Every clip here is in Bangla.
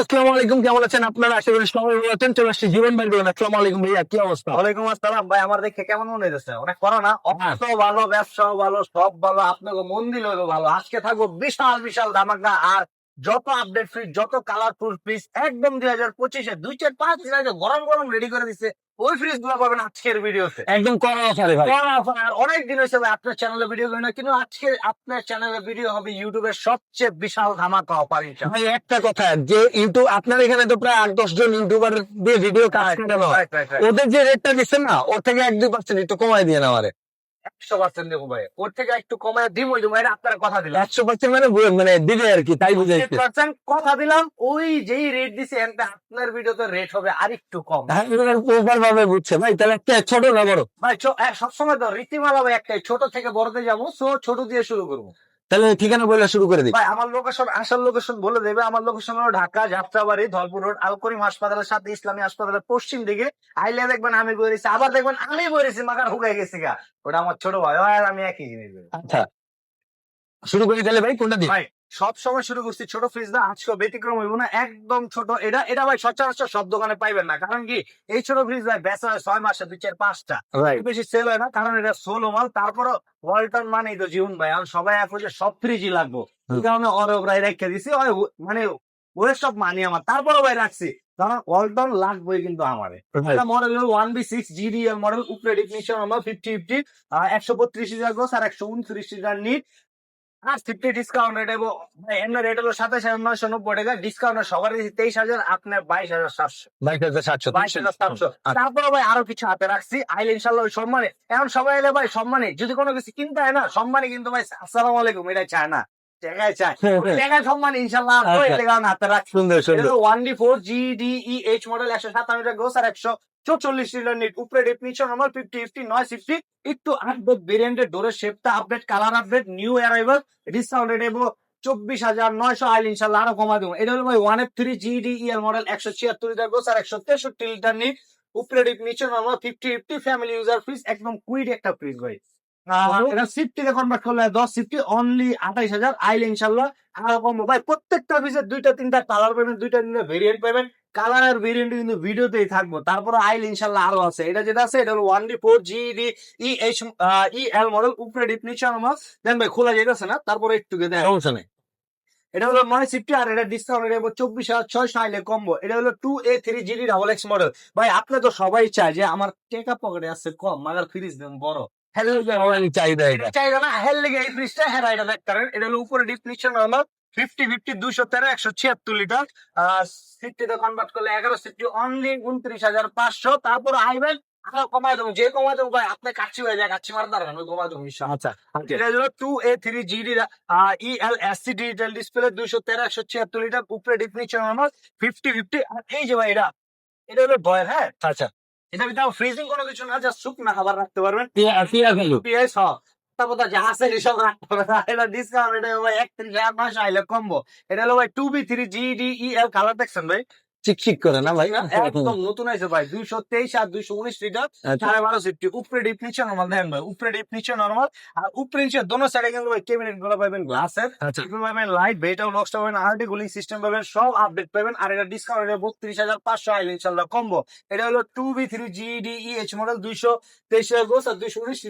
আসসালামু আলাইকুম কেমন আছেন আপনারা? আশা করি সবাই ভালো আছেন। চলে আসছি জীবন ভাই বলেন। আসসালামু আলাইকুম ভাইয়া কি অবস্থা? ওয়ালাইকুম আসসালাম। ভাই আমার দেখে কেমন মনে অনেক করো না হ্যাঁ। ভালো ব্যবসাও ভালো সব ভালো আপনাকে মন ভালো। আজকে থাকব বিশাল বিশাল ধামাকা আর যত আপডেট ফ্রিজ যত কালারফুল ফ্রিজ একদম দুই হাজার পঁচিশে দুই চার পাঁচ দিন আগে গরম গরম রেডি করে দিচ্ছে ওই ফ্রিজগুলো পাবেন আজকের ভিডিওতে একদম করা অফারে ভাই। অনেক দিন হয়েছে ভাই আপনার চ্যানেলে ভিডিও করি না কিন্তু আজকে আপনার চ্যানেলে ভিডিও হবে ইউটিউবের সবচেয়ে বিশাল ধামাকা অফার ভাই একটা কথা যে ইউটিউব আপনার এখানে তো প্রায় আট দশ জন ইউটিউবার দিয়ে ভিডিও কাজ করে ওদের যে রেটটা দিচ্ছেন না ওর থেকে এক দুই পার্সেন্ট একটু কমাই দিয়ে না আমারে একশো পার্সেন্ট দেবো ভাই। ওর থেকে একটু কমায় দিব আপনারা কথা দিলাম একশো পার্সেন্ট মানে মানে দিবে আর কি তাই বুঝে পার্সেন্ট কথা দিলাম ওই যেই রেট দিছে আপনার ভিডিওতে রেট হবে আর একটু কম। হ্যাঁ প্রপার ভাবে বুঝছে ভাই তাহলে একটা ছোট না বড়? ভাই সবসময় তো রীতিমালা ভাই একটাই ছোট থেকে বড়তে যাব সো ছোট দিয়ে শুরু করব। তাহলে ঠিকানা বলে শুরু করে দিই ভাই আমার লোকেশন আসার লোকেশন বলে দেবে। আমার লোকেশন হলো ঢাকা যাত্রাবাড়ি ধলপুর রোড আল করিম হাসপাতালের সাথে ইসলামী হাসপাতালের পশ্চিম দিকে। আইলে দেখবেন আমি বলেছি আবার দেখবেন আমি বলেছি মাকার হুকাই গেছি গা। ওটা আমার ছোট ভাই আর আমি একই জিনিস আচ্ছা। শুরু করি তাহলে ভাই কোনটা দিই ভাই সব সময় শুরু করছি ছোট ফ্রিজ না আজকে ব্যতিক্রম হইব না একদম ছোট। এটা এটা ভাই সচরাচর সব দোকানে পাইবেন না কারণ কি? এই ছোট ফ্রিজ ভাই বেচা হয় ছয় মাসে দুই চার পাঁচটা। বেশি সেল হয় না কারণ এটা সোলো মাল তারপরও ওয়ালটন মানেই তো জীবন ভাই আর সবাই এখন যে সব ফ্রিজই লাগবো। এই কারণে অরে প্রায় রেখে দিছি মানে ওয়েস্ট অফ মানি আমার। তারপরও ভাই রাখছি কারণ ওয়ালটন লাগবেই কিন্তু আমারে। ভাই এটা মডেল হলো one B six GDL model উপরে ডিফিনিশন আমার ফিফটি ফিফটি একশো বত্রিশ হাজার গোস আর একশো উনত্রিশ হাজার নিট আর ফিফটি ডিসকাউন্ট রেট এবং এমনি রেট হলো সাতাশ হাজার নয়শো নব্বই টাকা। ডিসকাউন্ট সবার তেইশ হাজার আপনার বাইশ হাজার সাতশো। বাইশ হাজার সাতশো বাইশ হাজার সাতশো। আচ্ছা। তারপরে ভাই আরও কিছু হাতে রাখছি। আইলে ইনশাল্লাহ সম্মানে। এখন সবাই এলে ভাই সম্মানে। যদি কোনো কিছু কিনতে হয় না সম্মানে কিন্তু ভাই আসসালামু আলাইকুম এটা চায় না। চায়। টাকায় সম্মান ইনশাল্লাহ আচ্ছা। হাতে রাখছি। সুন্দর সুন্দর। One D four G D E H model একশো সাতান্ন গ্রোস আর একশো। চৌচল্লিশ লিটার উপরে ডেফিনিশন আমার ফিফটি ফিফটি নয় সিফটি একটু আপডেট ভেরিয়েন্টের ডোরের শেপটা update colour update new arrival discount rate এবং চব্বিশ হাজার নয়শো আইল ইনশাল্লাহ আরও কমা দেবো। এটা হলো ভাই one F three G D EL model একশো ছিয়াত্তর লিটার গোস আর একশো তেষট্টি লিটার নিট উপরে ডেফিনিশন আমার fifty fifty family user fridge একদম কুইট একটা ফ্রিজ ভাই। এটা সিফটিতে কনভার্ট করলে দশ সিফটি অনলি আঠাইশ হাজার আইল ইনশাল্লাহ আর ভাই প্রত্যেকটা দুইটা তিনটা কালার পাবেন দুইটা তিনটা ভেরিয়েন্ট পাবেন। কালার ভেরিয়েন্ট কিন্তু ভিডিওতেই থাকব। তারপরে আইল ইনশাল্লাহ আরও আছে। এটা যেটা আছে এটা হলো one D four G D E H E L model উপরে নিচে আমার। দেন ভাই খোলা যেতেছে না? তারপরে একটু দেখ। সমস্যা নেই। এটা হলো নয় সিফটি আর এটা ডিসকাউন্ট এটা চব্বিশ হাজার ছয়শো আইলে কম্বো এটা হলো two A three GD double X model ভাই আপনি তো সবাই চায় যে আমার টেকা পকেটে আছে কম মাগার ফ্রিজ দেন বড়। হ্যালো অনেক চাহিদা এটা। চাইদা না হেল লেগে এই ফ্রিজটা হ্যাঁ এটা দেখতেন এটা হলো উপরে ডিফিনিশন আমার। ফিফটি ফিফটি দুশো তেরো একশো ছিয়াত্তর লিটার। সিফটিতে কনভার্ট করলে এগারো সিফটি অনলি উনত্রিশ হাজার পাঁচশো। তারপর আইবেন আরও কমাই দেবো যে কমাই দেবো ভাই আপনি কাচ্ছি হয়ে যায় কাচ্ছি মার দাঁড়ান ওই কমাই দেবো। আচ্ছা এটা হলো two A three GD E L S C digital display দুশো তেরো একশো ছিয়াত্তর লিটার উপরে ডিফিনিশন আমার ফিফটি ফিফটি আর এই যে ভাই এটা এটা হলো ডয়ের হ্যাঁ? আচ্ছা। এটা ভিতরে ফ্রিজিং কোনো কিছু না যা সুপ না খাবার রাখতে পারবেন। টিয়া টিয়া ভ্যালু তারপর যা আছে সব আটটা এটা ডিসকাউন্ট এটা ভাই একত্রিশ হাজার আইলে কম্বো এটা হলো ভাই two B three G D E L colour দেখছেন ভাই? চিকচিক করে না ভাই একদম নতুন আছে ভাই দুইশো তেইশ আর দুইশো উনিশ লিটার আচ্ছা। সাড়ে বারো সিফটি উপরে ডিপ নিচে নর্মাল দেখেন ভাই উপরে ডিপ নিচে নর্মাল আর উপরে নিচে দোনো সাইডে কিন্তু ভাই ক্যাবিনেটগুলো পাবেন গ্লাসের আচ্ছা পাবেন লাইট বেটাও লক্সটা পাবেন আরটি গুলিং সিস্টেম পাবেন সব আপডেট পাবেন আর এটা ডিসকাউন্ট এটা বত্রিশ হাজার পাঁচশো আইল ইনশাল্লাহ কম্বো এটা হলো two B three G D E H model দুইশো তেইশ গোস আর দুইশো উনিশ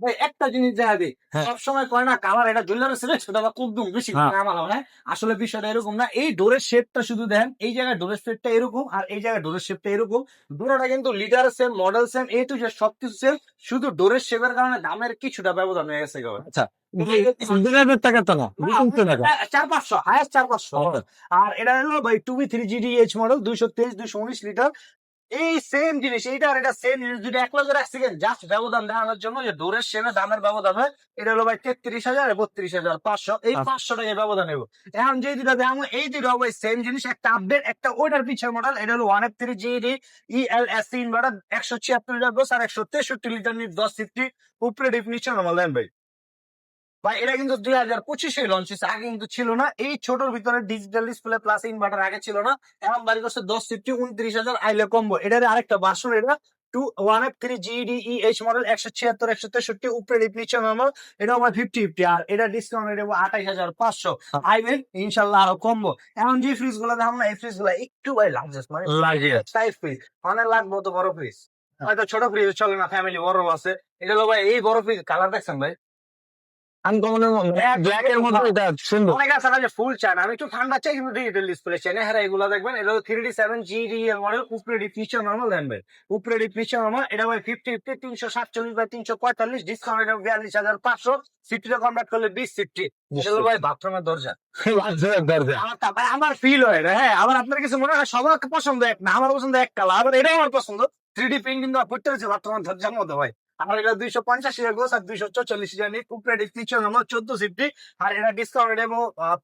ভাই একটা জিনিস দেখা দিই হ্যাঁ। সবসময় কয় না কালার এটা জুয়েলার ছিল সেটা খুব বেশি হ্যাঁ। আমার আসলে বিষয়টা এরকম না এই ডোরের শেপটা শুধু দেন এই জায়গায় ডোরের শেপটা এরকম আর এই জায়গায় ডোরের শেপটা এরকম। দুটোটা কিন্তু litre same model same A to সব সবকিছু সেম শুধু ডোরের শেপের কারণে দামের কিছুটা ব্যবধান হয়ে গেছে গো। আচ্ছা হ্যাঁ, আচ্ছা। আর এটা হলো ভাই two B three GD H model দুইশো তেইশ দুইশো উনিশ লিটার এই সেম জিনিস এইটা আর এটা সেম জিনিস। দুটো এক লগে রাখছি জাস্ট ব্যবধান দেখানোর জন্য যে দূরের সেমে দামের ব্যবধান হয় এটা হলো ভাই তেত্রিশ হাজার বত্রিশ হাজার পাঁচশো। এই আচ্ছা। পাঁচশো টাকা ব্যবধান নেব। এখন যে দুটা দেখাবো এই দুটো ভাই সেম জিনিস একটা আপডেট একটা ওইটার পিছের মডেল এটা হলো one F three GD E L S inverter একশো ছিয়াত্তর লিটার দশ আর একশো তেষট্টি লিটার নিট দশ ফিফটি উপরে ডিফিনিশন আমার দেন ভাই। ভাই এটা কিন্তু দুই হাজার পঁচিশে লঞ্চ হয়েছে। আগে কিন্তু ছিল না। এই ছোটর ভিতরে ডিজিটাল ডিসপ্লে প্লাস ইনভার্টার আগে ছিল না। এখন বাড়ি করছে দশ ফিফটি উনত্রিশ হাজার আইলে কম্বো এটার আরেকটা বাসন এটা। Two one F three GD E H model একশো ছিয়াত্তর একশো তেষট্টি উপরে ডিপ নিচে নর্মাল এটা আমার ফিফটি ফিফটি আর এটা ডিসকাউন্ট দেবো আঠাইশ হাজার পাঁচশো। আইবেন ইনশাল্লাহ আরও কমবো এখন যে ফ্রিজগুলো দাম না এই ফ্রিজগুলো একটু ভাই লার্জেস্ট মানে সাইজ ফ্রিজ অনেক লাগবে তো বড় ফ্রিজ হয়তো ছোট ফ্রিজ চলে না ফ্যামিলি বড় আছে। এটা ভাই এই বড় ফ্রিজ কালার দেখছেন ভাই? আনকমনের ব্ল্যাক মধ্যে এটা সুন্দর। অনেক আছে না যে ফুল চান আমি একটু ঠান্ডা চাই কিন্তু ডিজিটাল ডিসপ্লে চাই না হ্যাঁ এগুলো দেখবেন এটা থ্রি ডি সেভেন জিডি এর মডেল উপরে ডি ফিচার নর্মাল দেখবেন উপরে ডি নর্মাল এটা ভাই ফিফটি ফিফটি তিনশো সাতচল্লিশ তিনশো পঁয়তাল্লিশ ডিসকাউন্ট বিয়াল্লিশ হাজার পাঁচশো কনভার্ট করলে বিশ ভাই বাথরুমের দরজা। দরজা। আমার ফিল হয় রে, হ্যাঁ আমার আপনার কিছু মনে হয় সবার পছন্দ এক না আমার পছন্দ এক কালার আবার এটাও আমার পছন্দ। থ্রি ডি প্রিন্ট কিন্তু হচ্ছে বাথরুমের দরজার মধ্যে ভাই। আমার এটা দুইশো পঞ্চাশ গোস আর দুইশো চল্লিশ হাজার নিট উপরে চোদ্দ সিফটি আর এটা ডিসকাউন্ট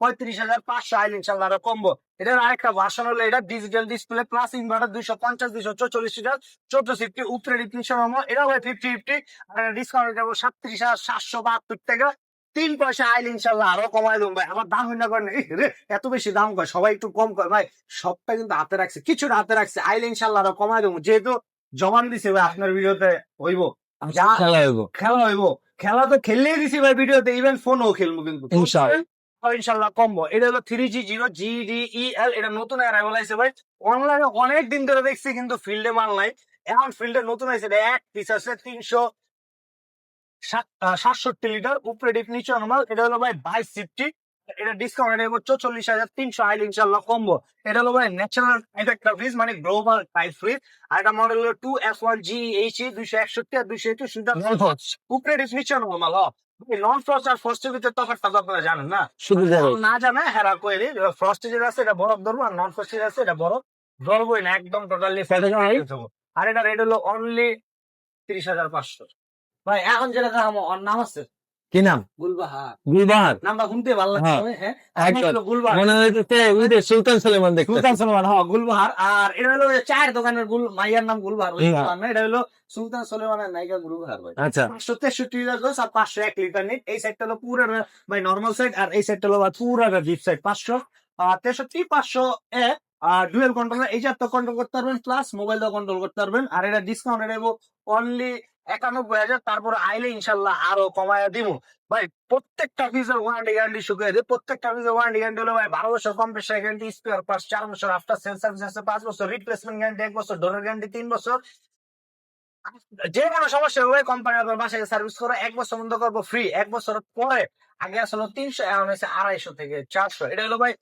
পঁয়ত্রিশ হাজার পাঁচশো ইনশাল্লাহ আরও কমবো এটার আরেকটা হলো এটা ডিজিটাল ডিসপ্লে প্লাস ইনভার্টার দুইশো পঞ্চাশ, দুইশো চোদ্দ এটা হয় ফিফটি ফিফটি আর ডিসকাউন্ট দেবো সাতত্রিশ হাজার সাতশো বাহাত্তর টাকা। তিন পয়সা আইল ইনশাল্লাহ আরও কমাই দেবো ভাই। আমার দাম হইনা করেন রে, এত বেশি দাম কয়? সবাই একটু কম কয়। ভাই, সবটা কিন্তু হাতে রাখছে। কিছুটা হাতে রাখছে। আইল ইনশাল্লাহ আরও কমাই দেবো। যেহেতু জমান দিছে ভাই, আপনার ভিডিওতে হইব। খেলা হইব। খেলা হইব। খেলা তো খেললেই দিছি ভাই ভিডিওতে ইভেন ফোনও খেলব কিন্তু। ইনশাল্লাহ। কমবো। এটা হলো three G zero G D E L এটা নতুন অ্যারাইভাল আছে ভাই। অনলাইনে অনেক দিন ধরে দেখছি কিন্তু ফিল্ডে মাল নাই। এখন ফিল্ডে নতুন আছে এক পিস আছে তিনশো সাতষট্টি লিটার উপরে ডিপ নিচে নর্মাল এটা হলো ভাই বাইশ ফিফটি এটা ডিসকাউন্ট এটা হচ্ছে চল্লিশ হাজার তিনশো আইল ইনশাল্লাহ কমবো। এটা হলো ভাই ন্যাচারাল একটা ফ্রিজ মানে গ্লোবাল টাইপ ফ্রিজ আর এটা মডেল হলো two F one G H দুইশো একষট্টি আর দুইশো একুশ। উপরে ডিপ নিচে নর্মাল নন ফ্রস্ট আর ফ্রস্টের ভিতরে তফাৎটা তো আপনারা জানেন না। শুধু না জানে হেরা কইলি ফ্রস্টে যেটা আছে এটা বরফ ধরবো আর নন ফ্রস্টে আছে এটা বরফ ধরবোই না একদম টোটালি আর এটা রেট হলো অনলি তিরিশ হাজার পাঁচশো। ভাই এখন যেটা দাম ওর নাম আছে? কি নাম? গুলবাহার। গুলবাহার। নামটা শুনতে ভালো হ্যাঁ, লাগছে হ্যাঁ? গুলবাহার। মনে হইতেছে ওই যে সুলতান সুলেমান দেখতে সুলতান সলমান হ্যাঁ গুলবাহার। আর এটা হলো চায়ের দোকানের গুল মাইয়ার নাম গুলবাহার ওই হ্যাঁ। দোকান না, এটা হলো সুলতান সলেমানের নায়িকা গুলবাহার ভাই। আচ্ছা। পাঁচশো তেষট্টি লিটার আর পাঁচশো এক লিটার নিট। এই সাইডটা হলো পুরো ভাই নর্মাল সাইড আর এই সাইডটা হলো পুরো ডিপ সাইড পাঁচশো তেষট্টি পাঁচশো এ আর ডুয়েল কন্ট্রোল এই চারটা কন্ট্রোল করতে পারবেন প্লাস মোবাইল কন্ট্রোল করতে পারবেন। আর এটা ডিসকাউন্ট দেবো অনলি একানব্বই হাজার, তারপর আইলে ইনশাল্লাহ আরও কমায় দিব ভাই, প্রত্যেকটা পিসের ওয়ারেন্টি গ্যারান্টি শুকিয়ে দেয়। প্রত্যেকটা পিসের ওয়ারেন্টি গ্যারান্টি হলো, ভাই, বারো বছর কম্প্রেসার গ্যারান্টি স্পেয়ার পার্টস চার বছর আফটার সেল সার্ভিস আছে, পাঁচ বছর রিপ্লেসমেন্ট গ্যারান্টি এক বছর ডোরের গ্যারান্টি তিন বছর। যে কোনো সমস্যা হলে কোম্পানি আপনার বাসায় সার্ভিস করে, এক বছর বন্ধ করব ফ্রি এক বছর পরে। আগে আসলে তিনশো, এখন হয়েছে আড়াইশো থেকে চারশো। এটা হলো, ভাই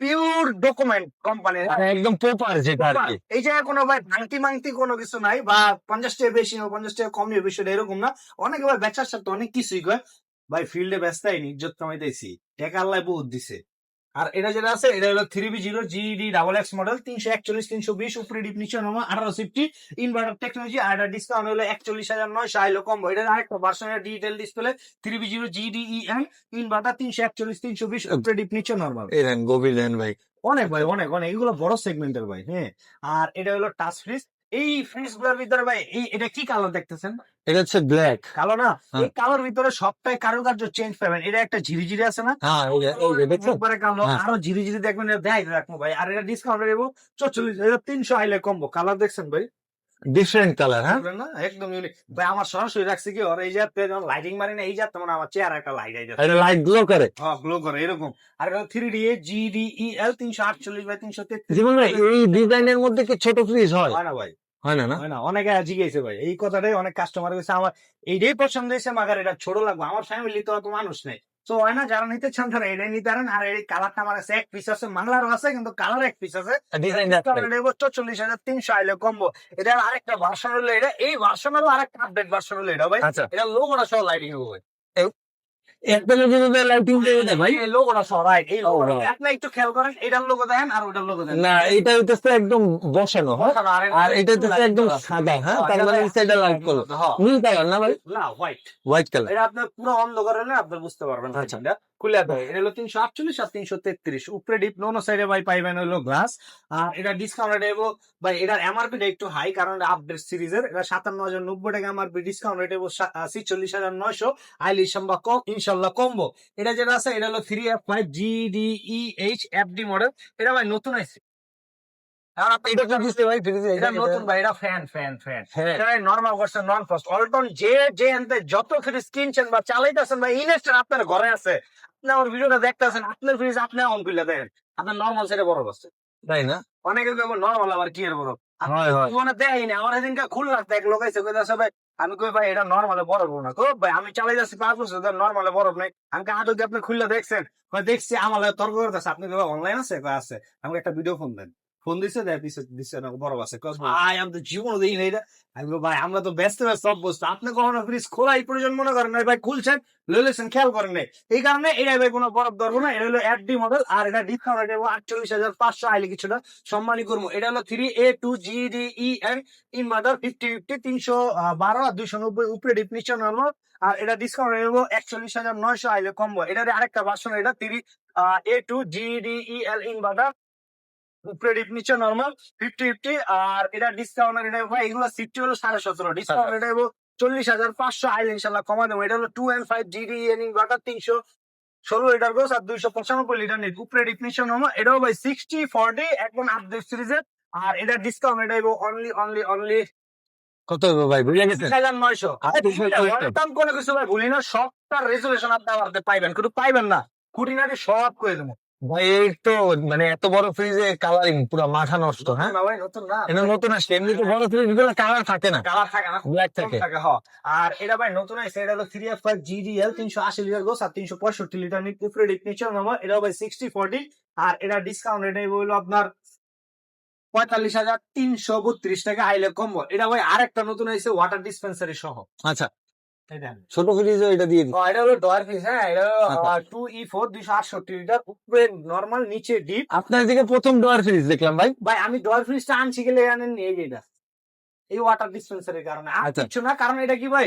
পিওর ডকুমেন্ট কোম্পানির একদম প্রপার যেটা আর কি। এই জায়গায় কোনো ভাই ভাঙতি মাংতি কোনো কিছু নাই বা পঞ্চাশ টাকা বেশি হবে পঞ্চাশ টাকা কমই হবে বিষয়টা এরকম না। অনেকে ভাই বেচার সাথে অনেক কিছুই কয় ভাই ফিল্ডে ব্যস্ত হয়নি ইজ্জত কামাইতেছি। টাকা আল্লাহ বহুত দিছে। আর এটা যেটা আছে এটা হলো three B zero GD double X model তিনশো একচল্লিশ তিনশো বিশ উপরে ডিপ নিচে নামা আঠারো ফিফটি ইনভার্টার টেকনোলজি আর এটা ডিসকাউন্ট হলো একচল্লিশ হাজার নয়শো আইলো কম এটা আরেকটা ভার্সনের digital display three B zero GDE N inverter তিনশো একচল্লিশ তিনশো বিশ উপরে ডিপ নিচে নর্মাল এই দেন গভীর দেন ভাই। অনেক ভাই অনেক অনেক এগুলো বড় সেগমেন্টের ভাই হ্যাঁ। আর এটা হলো টাচ ফ্রিজ এই ফ্রিজগুলোর ভিতরে ভাই এই এটা কি কালার দেখতেছেন? এটা হচ্ছে ব্ল্যাক কালো না? হ্যাঁ। এই কালোর ভিতরে সবটাই কারুকার্য চেঞ্জ পাবেন। এটা একটা ঝিরিঝিরি আছে না? হ্যাঁ একবারে কালো হ্যাঁ। আরও ঝিরিঝিরি দেখবেন এটা দেখাই রাখব ভাই। আর এটা ডিসকাউন্ট দেবো চল্লিশ হাজার তিনশো আইলে কমবো কালার দেখছেন ভাই? ডিফারেন্ট কালার হ্যাঁ না? একদম ইউনিক ভাই আমার সরাসরি রাখছি কি? ওর এই যাতে লাইটিং মারি না এই মানে আমার চেয়ার একটা লাইট আই যাচ্ছে লাইট গ্লো করে। হ্যাঁ গ্লো করে এরকম। আর এটা এ জি ডি ই এল তিনশো আটচল্লিশ বাই তিনশো তেত্রিশ। জীবন ভাই এই ডিজাইনের মধ্যে কি ছোট ফ্রিজ হয়? হয় না ভাই। হয় না না? হয় না অনেকে জিজ্ঞেসে ভাই। এই কথাটাই অনেক কাস্টমার গেছে আমার এইটাই পছন্দ হয়েছে মাগার এটা ছোট লাগবে। আমার ফ্যামিলি তো অত মানুষ নেই। তো হয় না যারা নিতে চান তারা এটাই নিতে পারেন। আর এই কালারটা আমার কাছে এক পিস আছে বাংলারও আছে কিন্তু কালার এক পিস আছে। ডিজাইন চল্লিশ হাজার তিনশো আইলে কম্বো এটা আরেকটা ভার্সন হলো এটা। এই ভার্সন হলো আরেকটা আপডেট ভার্সন হলো এটা ভাই। এটা এটা লোগোটা সহ লাইটিং হবে। একটা যদি লাইটিং দিয়ে দেয় ভাই। এই লোগোটা সহ এই লোগোটা। আপনি একটু খেয়াল করেন এটার লোগো দেখেন আর ওটার লোগো দেখেন। না এটা হইতেছে একদম বসানো হ্যাঁ? আর এটা একদম সাদা হ্যাঁ? তার মানে সাইডে লাইট করো হ্যাঁ। নীল কালার না ভাই? না হোয়াইট হোয়াইট কালার এটা আপনার পুরো অন্ধকার হলে আপনার বুঝতে পারবেন আচ্ছা। খুলে দেয় এটা হলো তিনশো আটচল্লিশ আর তিনশো তেত্রিশ। উপরে ডিপ নোনো সাইডে ভাই পাইবেন হলো গ্লাস আর এটা ডিসকাউন্ট রেট এবো ভাই এটার এমআরপি টা একটু হাই কারণ আপডেট সিরিজের এটা সাতান্ন হাজার নব্বই টাকা এমআরপি ডিসকাউন্ট রেট এবো ছিচল্লিশ হাজার নয়শো। আইলিশ বা কম ইনশাল্লাহ কমবো। এটা যেটা আছে এটা হলো three F five G D E H F D model এটা ভাই নতুন আছে এটা কি দিচ্ছে ভাই ফ্রিজে এটা নতুন ভাই এটা ফ্যান ফ্যান ফ্যান হ্যাঁ। নর্মাল ভার্সন নন ফার্স্ট অল্টন যে যে যত ফ্রিজ কিনছেন বা চালাইতেছেন বা ইনস্ট্যান্ট আপনার ঘরে আছে। আপনি আমার ভিডিওটা দেখতেছেন আপনার ফ্রিজ আপনি অন করলে দেখেন আপনার নর্মাল সেটা বড় আছে তাই না? অনেকে নর্মাল আবার কি এর বড়? আমার সেদিনকে দেখ লোকাইছে আমি কই ভাই এটা নর্মালে বরফ না। কো ভাই আমি চালাই যাচ্ছি পাঁচ বছর নর্মালে বরফ নাই। আমি আটো দিয়ে আপনি খুললে দেখছেন? দেখছি আমার তর্ক করতেছে। আপনি অনলাইন আছে? আছে। আমাকে একটা ভিডিও ফোন দেন। ফোন দিছে দেয় দিছে দিছে না বরফ আছে ভাই আমি তো জীবন দিই না এটা আমি ভাই আমরা তো ব্যস্ত ব্যস্ত সব বস্তু আপনি কখনো ফ্রিজ খোলাই প্রয়োজন মনে করেন নাই? ভাই খুলছেন লইলেছেন খেয়াল করেন নাই। এই কারণে এটা ভাই কোনো বরফ ধরবো না। এটা হলো এফ ডি মডেল আর এটা ডিসকাউন্ট এটা আটচল্লিশ হাজার পাঁচশো। আইলে কিছুটা সম্মানী করব। এটা হলো three A two G D E N inverter fifty fifty তিনশো বারো আর দুইশো নব্বই। উপরে ডিপ নিচে নর্মাল আর এটা ডিসকাউন্ট নেব একচল্লিশ হাজার নয়শো। আইলে কমবো এটার আরেকটা ভার্সন এটা three A two G D E L inverter উপরে ডিপ নিচে নর্মাল ফিফটি ফিফটি আর এটা ডিসকাউন্ট এটা ভাই এগুলো সিফটি হলো সাড়ে সতেরো। ডিসকাউন্ট এটা চল্লিশ হাজার পাঁচশো আইলে ইনশাল্লাহ কমা দেবো। এটা হলো two and five G D N inverter তিনশো ষোলো লিটার গোস আর দুইশো পঁচানব্বই লিটার নেট উপরে ডিফিনিশন হলো এটাও ভাই সিক্সটি ফর্টি একদম আপডেট সিরিজের আর এটা ডিসকাউন্ট এটা অনলি অনলি অনলি কত হবে ভাই? বুঝে গেছেন? নয়শো। কোনো কিছু ভাই ভুলি না সবটা রেজুলেশন আপনি আমার পাইবেন। কিন্তু পাইবেন না। খুঁটিনাটি সব করে দেবো। ভাই এই তো মানে এত বড় ফ্রিজে কালারিং পুরো মাথা নষ্ট হ্যাঁ? ভাই নতুন না। এটা নতুন আসছে এমনি তো বড় ফ্রিজগুলো কালার থাকে না। কালার থাকে না ব্ল্যাক থাকে। আর এটা ভাই নতুন আছে এটা হলো থ্রি এফ জিডিএল তিনশো আশি লিটার গোস আর তিনশো পঁয়ষট্টি লিটার উপরে ডিগনিচার নাম্বার এটা ভাই সিক্সটি ফোর্টি আর এটা ডিসকাউন্ট এটা হলো আপনার পঁয়তাল্লিশ হাজার তিনশো বত্রিশ টাকা হাইলে কম্বো এটা ভাই আরেকটা নতুন হয়েছে ওয়াটার ডিসপেন্সারি সহ। আচ্ছা। ছোট ফ্রিজও এটা দিয়ে দিই এটা হলো ডয়ার ফিস হ্যাঁ এটা আচ্ছা। টু ই ফোর দুইশো আটষট্টি লিটার উপরে নর্মাল নিচে ডিপ আপনার দিকে প্রথম ডোয়ার ফ্রিজ দেখলাম ভাই। ভাই আমি ডয়ার ফ্রিজটা আনছি গেলে আনেন এই এটা। এই ওয়াটার ডিসপেন্সারির কারণে। আর আচ্ছা। কিছু না কারণ এটা কি ভাই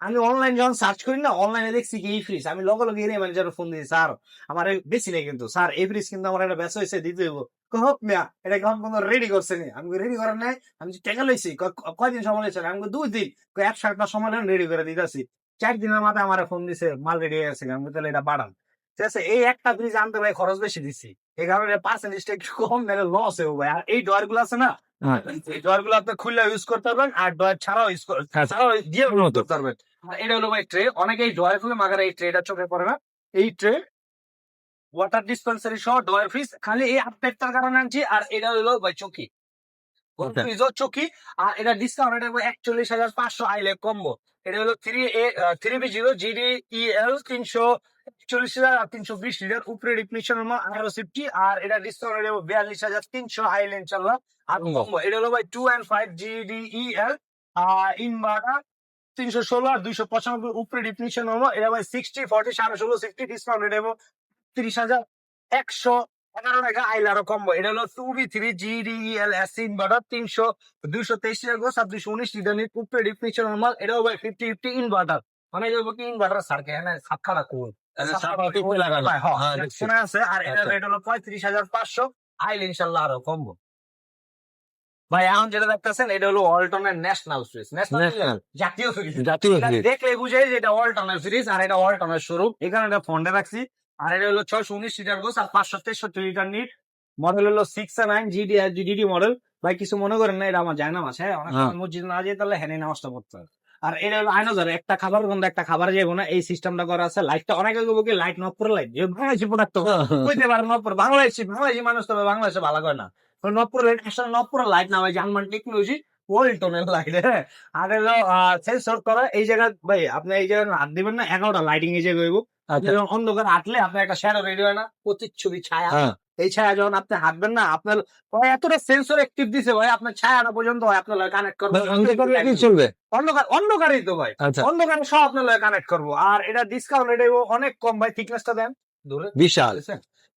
আমি অনলাইন যখন সার্চ করি না অনলাইনে দেখছি কি এই ফ্রিজ আমি লগে লগে এরিয়া ম্যানেজার ফোন দিয়েছি স্যার আমার বেশি নেই কিন্তু স্যার এই ফ্রিজ কিন্তু আমার একটা ব্যস্ত হয়েছে দিতে হইব। হোক মিয়া এটা কখন কোনো রেডি করছে নি? আমি রেডি করার নাই? আমি যে লইছি ক- ক- কয়দিন সময় লইছে? আমি দুই দিন। এক সপ্তাহ সময় রেডি করে দিতেছি। চার দিনের মাথায় আমার ফোন দিছে মাল রেডি হয়ে গেছে আমি তাহলে এটা বাড়ান। ঠিক আছে? এই একটা ফ্রিজ আনতে ভাই খরচ বেশি দিছি। এই কারণে পার্সেন্টেজটা একটু কম নাহলে লস হয়ে ভাই। আর এই ডয়ারগুলো আছে না? হ্যাঁ। এই ডয়ারগুলো আপনি খুললে ইউজ করতে পারবেন আর ডয়ার ছাড়াও ইউজ হ্যাঁ, ছাড়াও দিয়ে করতে পারবেন। এটা হলো ভাই ট্রে অনেকে এই ডয়ার খুলে মাগার এই ট্রেটা চোখে পড়ে না। এই ট্রে ওয়াটার ডিসপেন্সারি সহ ডয়ার ফ্রিজ খালি এই আপডেটটার কারণে আনছি আর এটা হলো ভাই চকি। ফ্রিজও চকি আর এটা ডিসকাউন্ট এটা একচল্লিশ হাজার পাঁচশো আইলে কম্বো। এটা হলো three A three B zero GD E L তিনশো চল্লিশ হাজার আর তিনশো বিশ লিটার। উপরে ডিফিনিশন আঠারো সিফটি আর এটা ডিসকাউন্ট এটা বিয়াল্লিশ হাজার তিনশো আইলে ইনশাল্লাহ আর. কম্বো। এটা হলো ভাই two and five GD E L inverter তিনশো ষোলো আর দুইশো পঁচানব্বই। উপরে ডিফিনিশন হলো এটা ভাই সিক্সটি ফর্টি সাড়ে ষোলো সিক্সটি ডিসকাউন্ট এটা হলো তিরিশ হাজার একশো এগারো টাকা আইলে আরও কমবো এটা হলো two B three GD L S inverter তিনশো দুইশো তেইশ টাকা দুইশো উনিশ লিটার নিট উপরে ডিফিনিশন নর্মাল এটাও ভাই ফিফটি ফিফটি ইনভার্টার মানে বলব কি ইনভার্টার সারকে হ্যাঁ সাত খানা কোন আচ্ছা। হ্যাঁ। শোনা আছে আর এটা আচ্ছা। রেট হলো পঁয়ত্রিশ হাজার পাঁচশো আইলে ইনশাল্লাহ আরও কমবো ভাই এখন যেটা দেখতেছেন এটা হলো অল্টনের ন্যাশনাল ফ্রিজ ন্যাশনাল জাতীয় দেখলে বুঝে যে এটা অল্টনের সিরিজ আর এটা অল্টনের স্বরূপ এখানে এটা ফন্ডে রাখছি। আর এটা হলো ছয়শো উনিশ লিটার গোস আর পাঁচশো তেষট্টি লিটার নিট। মডেল হলো সিক্স নাইন জিডি আর জিডিডি মডেল ভাই কিছু মনে করেন না এটা আমার আছে। হ্যাঁ অনেক হ্যাঁ। মসজিদ না যেয়ে তাহলে হ্যানে নামাজটা পড়তে হবে আর এটা হলো একটা খাবার গন্ধ একটা খাবার যাব না। এই সিস্টেমটা করা আছে। লাইটটা অনেকে কি লাইট নক করে লাইট বাংলাদেশি প্রোডাক্ট তো। কইতে পারে নপুর বাংলাদেশি বাংলাদেশি মানুষ তবে বাংলাদেশে ভালো করে না। নপুর লাইট আসলে লাইট না ভাই জার্মান টেকনোলজি ওয়েলটনের লাইট হ্যাঁ। আর হলো সেন্সর করা। এই জায়গায় ভাই আপনি এই জায়গায় হাত দিবেন না এগারোটা লাইটিং এই জায়গায় আচ্ছা। অন্ধকার হাঁটলে আপনার একটা শ্যাডো রেডি হয় না প্রতিচ্ছবি ছায়া। হ্যাঁ। এই ছায়া যখন আপনি হাঁটবেন না আপনার এতটা সেন্সর অ্যাক্টিভ দিছে ভাই আপনার ছায়াটা পর্যন্ত হয় আপনার কানেক্ট করবে। চলবে? অন্ধকার অন্ধকারই তো ভাই। আচ্ছা। অন্ধকারে সব আপনার কানেক্ট করব। আর এটা ডিসকাউন্ট এটা অনেক কম ভাই থিকনেসটা দেন। দূরে। বিশাল।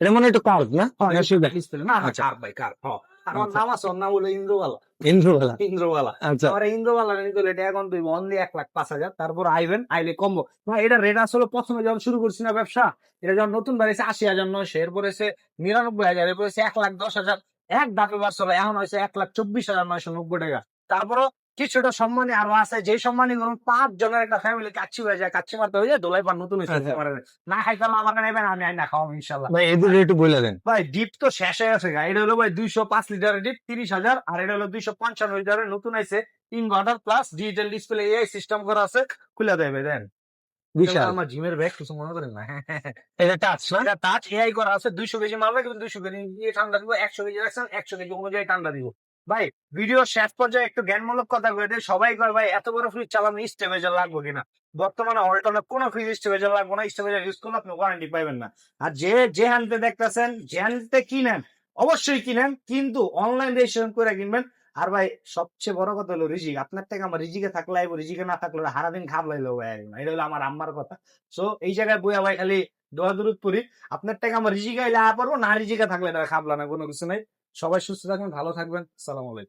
এটা মনে হয় একটু কার্ভ না? হ্যাঁ, না সুবিধা না না আচ্ছা। কার ভাই কার হ্যাঁ। আর আমার আচ্ছা। নাম আছে ওর নাম হলো ইন্দ্রবালা। ইন্দ্রবেলা। ইন্দ্রবালা। আচ্ছা। আমার ইন্দ্রবালা নিতে এটা এখন তুই অনলি এক লাখ পাঁচ হাজার তারপর আইবেন আইলে কমবো। ভাই এটা রেট আসলে প্রথমে যখন শুরু করছি না ব্যবসা এটা যখন নতুন বাড়িছে আশি হাজার নয়শো এরপর এসে নিরানব্বই হাজার এরপর এসে এক লাখ দশ হাজার এক ধাপে বার চলে এখন হয়েছে এক লাখ চব্বিশ হাজার নয়শো নব্বই টাকা। তারপরও কিছুটা সম্মানী আরও আছে। যে সম্মানী ধরুন পাঁচ জনের একটা ফ্যামিলি কাচ্ছি হয়ে যায় কাচ্ছি মারতে হয়ে যায় দোলাই পান নতুন আচ্ছা। না। না খাইতাম আমার নেবেন আমি না খাওয়াম ইনশাল্লাহ ভাই এদের একটু বলে দেন। ভাই ডিপ তো শেষ হয়ে গেছে। এটা হলো ভাই দুইশো পাঁচ লিটারের ডিপ তিরিশ হাজার। আর এটা হলো দুইশো পঞ্চান্ন লিটারের নতুন আছে inverter plus digital display AI system করা আছে। খুলে দেবে দেন। বিশাল। আমার জিমের ব্যাগ কিছু মনে করেন না। এটা টাচ না? এটা টাচ এআই করা আছে। দুইশো কেজি মারবে কিন্তু দুইশো কেজি। ঠান্ডা দিব একশো কেজি রাখছেন একশো কেজি অনুযায়ী ঠান্ডা দিব। ভাই ভিডিও শেষ পর্যায়ে একটু জ্ঞানমূলক কথা বলে দেয় সবাই কয়, ভাই, এত বড় ফ্রিজ চালানো স্টেবেজার লাগবে কিনা? বর্তমানে অল্টনে কোনো ফ্রিজ স্টেবেজার লাগবে না। স্টেবেজার ইউজ করলে আপনি ওয়ারেন্টি পাবেন না। আর যে যে হ্যান্ডতে দেখতেছেন, যে হ্যান্ডতে কিনেন, অবশ্যই কিনেন, কিন্তু অনলাইন রেজিস্ট্রেশন করে কিনবেন। আর ভাই, সবচেয়ে বড় কথা হলো রিজিক। আপনার থেকে আমার রিজিকে থাকলে আইবো, রিজিকে না থাকলে হারাদিন খাবলাইলো ভাই আইবো এটা হলো আমার আম্মার কথা। সো এই জায়গায় বইয়া ভাই খালি দোয়া দূরত পড়ি। আপনার থেকে আমার রিজিকে আইলে আয়া পারব না রিজিকে থাকলে খাবলা না, কোনো কিছু নাই। সবাই সুস্থ থাকবেন ভালো থাকবেন। সালাম আলাইকুম।